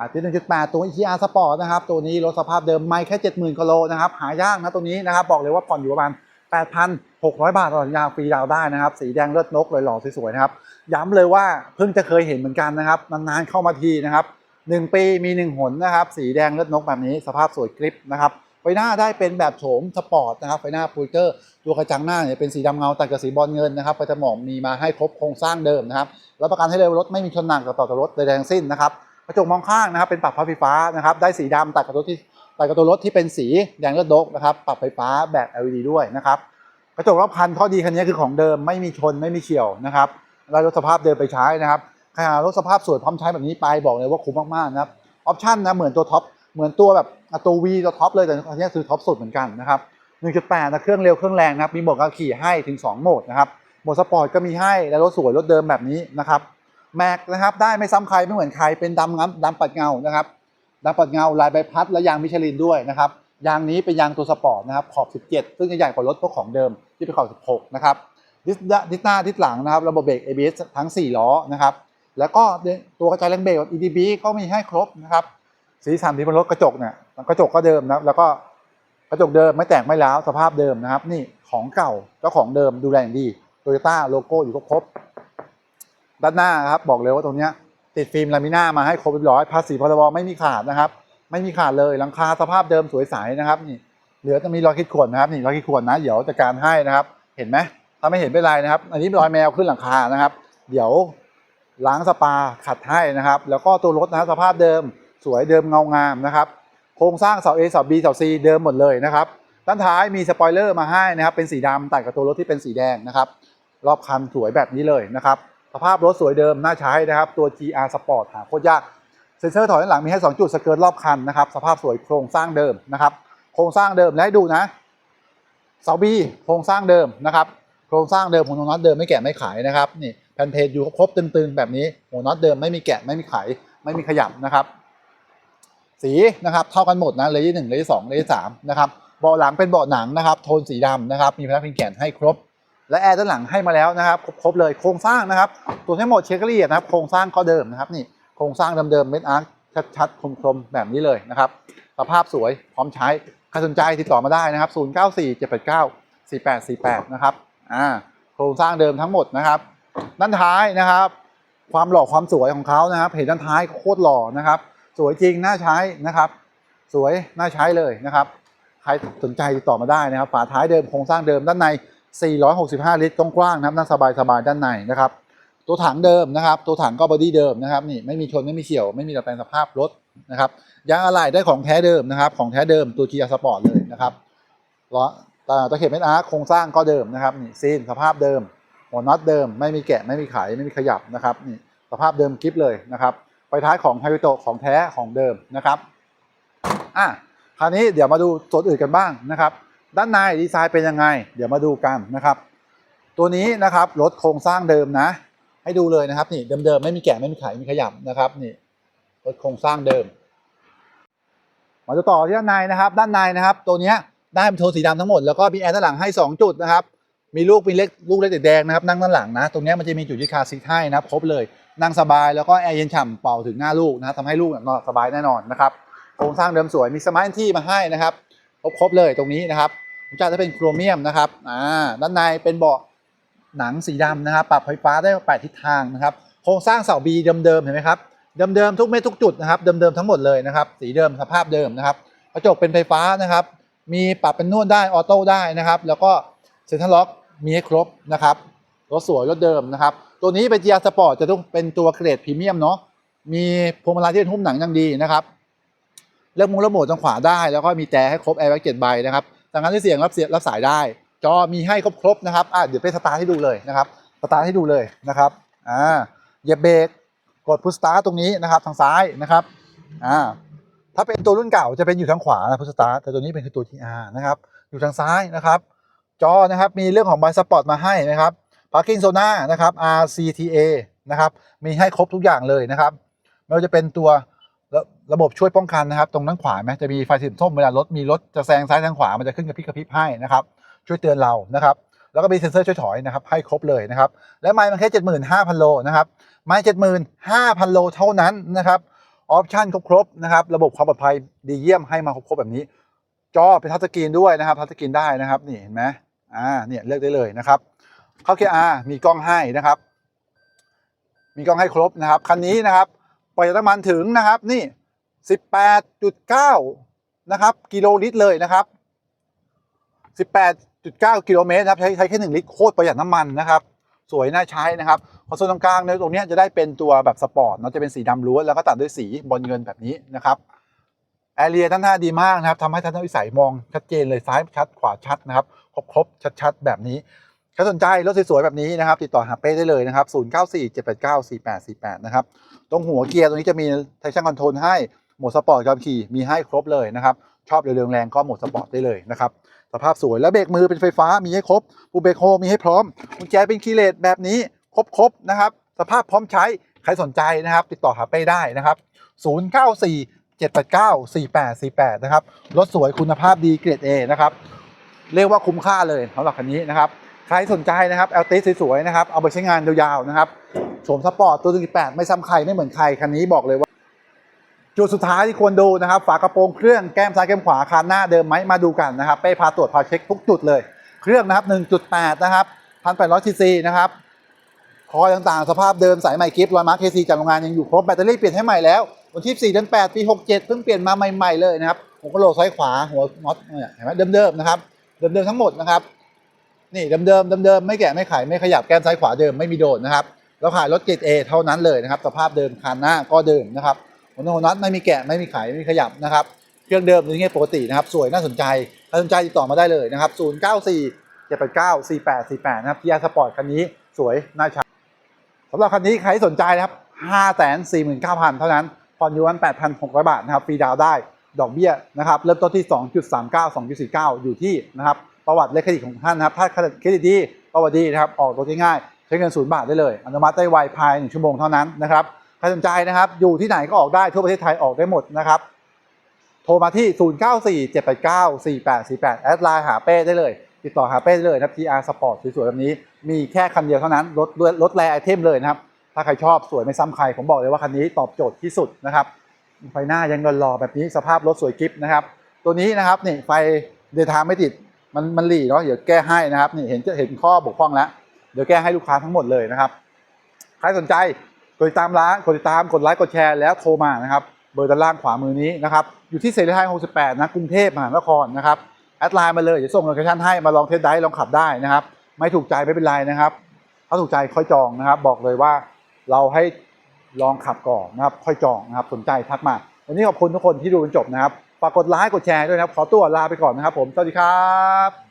อาทิตย์1.8ตัว ER Sport นะครับ ตัวนี้รถสภาพเดิมไม่แค่ 70,000กิโลนะครับ หายากนะตัวนี้นะครับ บอกเลยว่าผ่อนอยู่ประมาณ 8,600 บาทต่อสัญญาฟรีดาวได้นะครับ สีแดงเลือดนกเลยหล่อสวยๆนะครับ ย้ำเลยว่าเพิ่งจะเคยเห็นเหมือนกันนะครับ นานๆเข้ามาทีนะครับ1ปีมี1หนนะครับ สีแดงเลือดนกแบบนี้ สภาพสวยกริปนะครับไฟหน้าได้เป็นแบบโฉมสปอร์ตนะครับไฟหน้าพูเตอร์ตัวกระจังหน้าเนี่ยเป็นสีดำเงาตัดกับสีบอลเงินนะครับไฟจะหมอกมีมาให้ครบโครงสร้างเดิมนะครับรับประกันให้เลยว่ารถไม่มีชนหนักต่อต่อรถใดๆทั้งสิ้นนะครับ กระจกมองข้างนะครับเป็นปรับพับไฟฟ้านะครับได้สีดำตัดกับตัวที่ตัดกับตัวรถที่เป็นสีแดงเลือดนกนะครับปรับไฟฟ้าแบบ LED ด้วยนะครับกระจกรอบคันข้อดีคันนี้คือของเดิมไม่มีชนไม่มีเฉี่ยวนะครับได้รถสภาพเดิมไปใช้นะครับใครหารถสภาพสวยพร้อมใช้แบบนี้ไปบอกเลยว่าคุ้มมากๆนะครับออปชั่นนะเหมือนตัวท็อปเหมือนตัวแบบอตัว V ตัวท็อปเลยแต่อันนี้คือท็อปสุดเหมือนกันนะครับ1.8นะเครื่องเร็วเครื่องแรงนะครับมีโหมดการขี่ให้ถึง 2 โหมดนะครับโหมดสปอร์ตก็มีให้และรถสวยรถเดิมแบบนี้นะครับ แม็กนะครับได้ไม่ซ้ำใครไม่เหมือนใครเป็นดำงั้ดำปัดเงานะครับดำปัดเงาลายใบพัดและยางมิชลินด้วยนะครับยางนี้เป็นยางตัวสปอร์ตนะครับขอบ 17 ซึ่งจะใหญ่กว่ารถพวกของเดิมที่เป็นขอบ 16 นะครับดิสดิสหน้าดิสหลังนะครับระบบเบรก ABS ทั้ง 4 ล้อนะครับแล้วก็ตัวกระจายแรงเบรก EDB ก็มีให้ครบนะครับสีสันที่บนรถกระจกเนี่ยกระจกก็เดิมนะแล้วก็กระจกเดิมไม่แตกไม่ร้าวสภาพเดิมนะครับ นี่ของเก่าเจ้าของเดิมดูแลอย่างดีโตโยต้าโลโก้อยู่ครบ ด้านหน้าครับบอกเลยว่าตรงเนี้ยติดฟิล์มลามิน่ามาให้ครบเรียบร้อยภาษีพรบไม่มีขาดนะครับ ไม่มีขาดเลยหลังคาสภาพเดิมสวยใสนะครับนี่เหลือจะมีรอยขีดข่วนนะครับนี่รอยขีดข่วนนะเดี๋ยวจัดการให้นะครับ เห็นไหมถ้าไม่เห็นไม่เป็นไรนะครับ อันนี้รอยแมวขึ้นหลังคานะครับ เดี๋ยวล้างสปาขัดให้นะครับ แล้วก็ตัวรถนะสภาพเดิมสวยเดิมเงางามนะครับโครงสร้างเสา A เสา B เสา C เดิมหมดเลยนะครับด้านท้ายมีสปอยเลอร์มาให้นะครับเป็นสีดำตัดกับตัวรถที่เป็นสีแดงนะครับ รอบคันสวยแบบนี้เลยนะครับ สภาพรถสวยเดิมน่าใช้นะครับ ตัว GR Sport หาโคตรยาก เซ็นเซอร์ถอยด้านหลังมีให้ 2 จุดสเกิร์ตรอบคันนะครับ สภาพสวยโครงสร้างเดิมนะครับ โครงสร้างเดิมและดูนะ เสา B โครงสร้างเดิมนะครับ โครงสร้างเดิมของโนน็อตเดิมไม่แกะไม่ขายนะครับ นี่แผ่นเพจอยู่ครบตึงๆแบบนี้หัวน็อตเดิมไม่มีแกะไม่มีไขไม่มีขยับนะครับ สีนะครับเท่ากันหมดนะเลยี่หนึ่งเลยี่สองเลยี่สามนะครับเบาะหลังเป็นเบาะหนังนะครับ โทนสีดำนะครับ มีพนักพิงแกนให้ครบ และแอร์ด้านหลังให้มาแล้วนะครับครบเลยโครงสร้างนะครับตัวทั้งหมดเช็คละเอียดนะครับโครงสร้างก็เดิมนะครับนี่โครงสร้างเดิมๆเม็ดอาร์คชัดๆคมๆแบบนี้เลยนะครับสภาพสวยพร้อมใช้ใครสนใจติดต่อมาได้นะครับ 0 9 4 7 8 9 4 8 4 8 นะครับอ่าโครงสร้างเดิมทั้งหมดนะครับ ด้านท้ายนะครับ ความหล่อความสวยของเขานะครับ เห็นด้านท้ายโคตรหล่อนะครับ สวยจริงน่าใช้นะครับ สวยน่าใช้เลยนะครับ ใครสนใจติดต่อมาได้นะครับ ฝาท้ายเดิมโครงสร้างเดิมด้านใน 465 ลิตรกว้างๆนะครับนั่งสบายๆด้านในนะครับ ตัวถังเดิมนะครับ ตัวถังก็บอดี้เดิมนะครับนี่ไม่มีชนไม่มีเฉี่ยวไม่มีดัดแปลงสภาพรถนะครับยางอะไหล่ได้ของแท้เดิมนะครับ ของแท้เดิมตัว Kia Sport เลยนะครับล้อตาตะเข็บเม็ดอาร์โครงสร้างก็เดิมนะครับนี่ซีนสภาพเดิมหัวน็อตเดิม ไม่มีแกะไม่มีไขไม่มีขยับนะครับนี่สภาพเดิมกิฟเลยนะครับไฟท้ายของไฮวิโตของแท้ของเดิมนะครับอะคราวนี้เดี๋ยวมาดูส่วนอื่นกันบ้างนะครับ ด้านในดีไซน์เป็นยังไง เดี๋ยวมาดูกันนะครับ ตัวนี้นะครับรถโครงสร้างเดิมนะ ให้ดูเลยนะครับนี่เดิมๆไม่มีแกะไม่มีไขม่มีขยับนะครับนี่รถโครงสร้างเดิม มาดูต่อที่ด้านในนะครับ ด้านในนะครับ ตัวเนี้ยได้เป็นโทนสีดำทั้งหมดแล้วก็มีแอร์ด้านหลังให้ 2 จุดนะครับมีลูกมีเล็กลูกเล็กติดแดงนะครับนั่งด้านหลังนะตรงนี้มันจะมีจุดยึดคาซีทให้นะครับครบเลยนั่งสบายแล้วก็แอร์เย็นฉ่ำเป่าถึงหน้าลูกนะทำให้ลูกนอนสบายแน่นอนนะครับโครงสร้างเดิมสวยมีสมาร์ทที่มาให้นะครับ ครบเลยตรงนี้นะครับ จะเป็นโครเมียมนะครับอ่าด้านในเป็นเบาะหนังสีดำนะครับ ปรับไฟฟ้าได้แปดทิศทางนะครับ โครงสร้างเสาบีเดิมๆเห็นไหมครับเดิมๆทุกเม็ดทุกจุดนะครับเดิมๆทั้งหมดเลยนะครับสีเดิมสภาพเดิมนะครับกระจกเป็นไฟฟ้านะครับ มีปรับเป็นนวดได้ออโต้ได้นะครับ แล้วก็เซ็นทรัลล็อกมีให้ครบนะครับรถสวยรถเดิมนะครับ ตัวนี้เป็น GR Sport จะต้องเป็นตัวเกรดพรีเมียมเนาะมีพวงมาลัยที่เป็นหุ้มหนังอย่างดีนะครับเลือกมุมระโหมดทางขวาได้ แล้วก็มีแต่ให้ครบแอร์แบ็กเจ็ดใบนะครับ สังการที่เสียงรับเสียงรับสายได้ จอมีให้ครบๆนะครับอะเดี๋ยวไปสตาร์ทให้ดูเลยนะครับสตาร์ทให้ดูเลยนะครับอ่าเหยียบเบรกกดพุชสตาร์ตรงนี้นะครับทางซ้ายนะครับอ่าถ้าเป็นตัวรุ่นเก่าจะเป็นอยู่ทางขวานะพุชสตาร์แต่ตัวนี้เป็นคือตัว TR นะครับอยู่ทางซ้ายนะครับ จอนะครับมีเรื่องของไบสปอร์ตมาให้นะครับ Parking Zona นะครับ RCTA นะครับมีให้ครบทุกอย่างเลยนะครับไม่ว่าจะเป็นตัว ระบบช่วยป้องกันนะครับ ตรงด้านขวาไหมจะมีไฟสีส้มเวลารถมีรถจะแซงซ้ายทางขวามันจะขึ้นกระพริบกระพริบให้นะครับ ช่วยเตือนเรานะครับ แล้วก็มีเซ็นเซอร์ช่วยถอยนะครับ ให้ครบเลยนะครับ และไมล์มันแค่ 75,000 โลนะครับไมล์75,000 โลเท่านั้นนะครับออปชั่นครบๆนะครับ ระบบความปลอดภัยดีเยี่ยมให้มาครบๆแบบนี้ จอเป็นทัชสกรีนด้วยนะครับทัชสกรีนได้นะครับ นี่เห็นไหมอ่าเนี่ยเลือกได้เลยนะครับ เข้า KR มีกล้องให้นะครับ มีกล้องให้ครบนะครับคันนี้นะครับประหยัดน้ำมันถึงนะครับ นี่ 18.9 นะครับ กิโลลิตรเลยนะครับ 18.9 กิโลเมตรนะครับ ใช้ใช้แค่1ลิตรโคตรประหยัดน้ำมันนะครับ สวยน่าใช้นะครับคอนโซลตรงกลางในตรงนี้จะได้เป็นตัวแบบสปอร์ตเนาะจะเป็นสีดำล้วนแล้วก็ตัดด้วยสีบอลเงินแบบนี้นะครับแอเรียด้านหน้าดีมากนะครับทำให้ทัศนวิสัยมองชัดเจนเลยซ้ายชัดขวาชัดนะครับครบครบชัดชัดๆแบบนี้ถ้าสนใจรถสวยๆ แบบนี้นะครับ ติดต่อหาเป้ได้เลยนะครับ 0947894848 นะครับ ตรงหัวเกียร์ตรงนี้จะมี traction control ให้ โหมดสปอร์ตการขี่มีให้ครบเลยนะครับ ชอบเร็วๆแรงก็โหมดสปอร์ตได้เลยนะครับ สภาพสวยแล้วเบรกมือเป็นไฟฟ้ามีให้ครบปูเบรกโฮมีให้พร้อมกุญแจเป็นคีย์เลสแบบนี้ครบๆนะครับ สภาพพร้อมใช้ใครสนใจนะครับ ติดต่อหาเป้ได้นะครับ 094 789 4848 นะครับ รถสวยคุณภาพดีเกรด A นะครับ เรียกว่าคุ้มค่าเลยสำหรับคันนี้นะครับ ใครสนใจนะครับเอลติสวยๆนะครับ เอาไปใช้งานยาวๆนะครับ โฉมสปอร์ตตัว 1.8 ไม่ซ้ำใครไม่เหมือนใคร คันนี้บอกเลยว่า จุดสุดท้ายที่ควรดูนะครับ ฝากระโปรงเครื่องแก้มซ้ายแก้มขวาคานหน้าเดิมไหมมาดูกันนะครับเป้พาตรวจพาเช็คทุกจุดเลย เครื่องนะครับ 1.8 นะครับ1,800ซีซีนะครับคอยต่างๆ สภาพเดิมสายใหม่กิฟต์รอยมาร์คเคซีจากโรงงานยังอยู่ครบแบตเตอรี่เปลี่ยนให้ใหม่แล้ววันที่4เดือน8ปี 67 เพิ่งเปลี่ยนมาใหม่ๆเลยนะครับหัวกะโหลกซ้ายขวาหัวน็อตเนี่ยเห็นไหมเดิมๆนะครับเดิมๆทั้งหมดนะครับนี่เดิมๆเดิมๆไม่แกะไม่ไขไม่ขยับแก้มซ้ายขวาเดิมไม่มีโดนนะครับเราขายรถเกรด A เท่านั้นเลยนะครับ สภาพเดิมคานหน้าก็เดิมนะครับ หัวน็อตหัวน็อตไม่มีแกะไม่มีไขไม่มีขยับนะครับ เครื่องเดิมอย่างเงี้ยปกตินะครับ สวยน่าสนใจถ้าสนใจติดต่อมาได้เลยนะครับ 094 789 4848 นะครับทีอาสปอร์ตคันนี้สวยน่าใช้สำหรับคันนี้ใครสนใจนะครับ 549,000 เท่านั้นผ่อนอยู่วัน 8,600 บาทนะครับฟรีดาวได้ดอกเบี้ยนะครับเริ่มต้นที่ 2.39 2.49 อยู่ที่นะครับประวัติเลขเครดิตของท่านนะครับถ้าเครดิตดีประวัติดีนะครับออกรถง่ายๆใช้เงินศูนย์บาทได้เลย อนุมัติได้ไวภายใน1ชั่วโมงเท่านั้นนะครับ ใครสนใจนะครับ อยู่ที่ไหนก็ออกได้ทั่วประเทศไทยออกได้หมดนะครับ โทรมาที่ 0947894848 แอดไลน์หาเป้ได้เลย ติดต่อหาเป้ได้เลยนะครับ TR Sport สวยๆแบบนี้ มีแค่คันเดียวเท่านั้นลดลดแรไอเทมเลยนะครับ ถ้าใครชอบสวยไม่ซ้ำใคร ผมบอกเลยว่าคันนี้ตอบโจทย์ที่สุดนะครับไฟหน้ายังหล่อแบบนี้สภาพรถสวยกริปนะครับ ตัวนี้นะครับนี่ไฟเดทามไม่ติดมันมันหลีเนาะเดี๋ยวแก้ให้นะครับนี่เห็นจะเห็นข้อบกพร่องแล้ว เดี๋ยวแก้ให้ลูกค้าทั้งหมดเลยนะครับ ใครสนใจ กดติดตามร้านกดติดตามกดไลค์กดแชร์แล้วโทรมานะครับเบอร์ด้านล่างขวามือนี้นะครับอยู่ที่เสรีไทย68 นะกรุงเทพมหานครนะครับแอดไลน์มาเลยเดี๋ยวส่งโลเคชั่นให้มาลองเทสไดรฟ์ลองขับได้นะครับ ไม่ถูกใจไม่เป็นไรนะครับ ถ้าถูกใจค่อยจองนะครับ บอกเลยว่าเราให้ลองขับก่อนนะครับ ค่อยจองนะครับสนใจทักมาวันนี้ขอบคุณทุกคนที่ดูจนจบนะครับฝากกดไลค์กดแชร์ด้วยนะครับ ขอตัวลาไปก่อนนะครับผมสวัสดีครับ